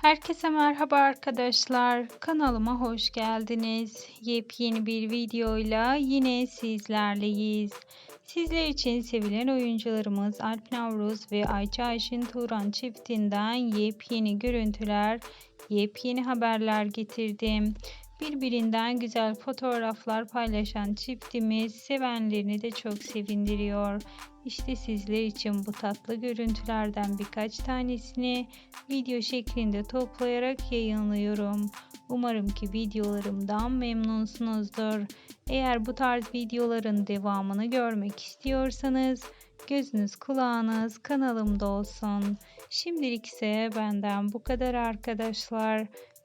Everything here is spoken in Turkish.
Herkese merhaba arkadaşlar. Kanalıma hoş geldiniz. Yepyeni bir videoyla yine sizlerleyiz. Sizler için sevilen oyuncularımız Alp Navruz ve Ayça Ayşin Turan çiftinden yepyeni görüntüler, yepyeni haberler getirdim. Birbirinden güzel fotoğraflar paylaşan çiftimiz sevenlerini de çok sevindiriyor. İşte sizler için bu tatlı görüntülerden birkaç tanesini video şeklinde toplayarak yayınlıyorum. Umarım ki videolarımdan memnunsunuzdur. Eğer bu tarz videoların devamını görmek istiyorsanız gözünüz kulağınız kanalımda olsun. Şimdilik ise benden bu kadar arkadaşlar.